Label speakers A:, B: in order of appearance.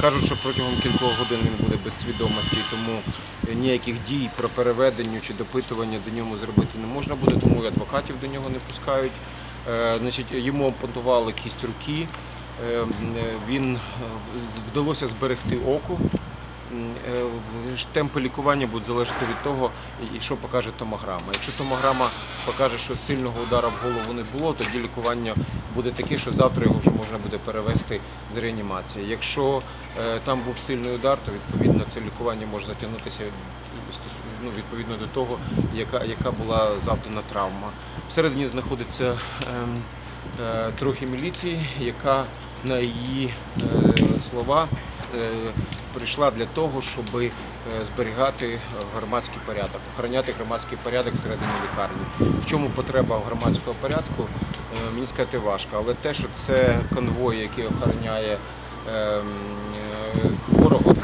A: Кажуть, що протягом кількох годин він буде без свідомості, тому ніяких дій про переведення чи допитування до нього зробити не можна буде, тому і адвокатів до нього не пускають. Е, Значить, йому ампутували кість руки, Е, е, він е, вдалося зберегти око. Е, Темпи лікування будуть залежати від того, що покаже томограма. Якщо томограма покаже, що сильного удара в голову не було, тоді лікування буде таке, що завтра його вже можна буде перевести з реанімації. Якщо е, там був сильний удар, то відповідно це лікування може затягнутися е, ну, відповідно до того, яка, яка була завдана травма. Всередині знаходиться ем, е, трохи міліції, яка на її е, слова е, прийшла для того, щоб е, зберігати громадський порядок, охороняти громадський порядок всередині лікарні. В чому потреба громадського порядку, е, мені сказати важко, але те, що це конвой, який охороняє ем, е, хворого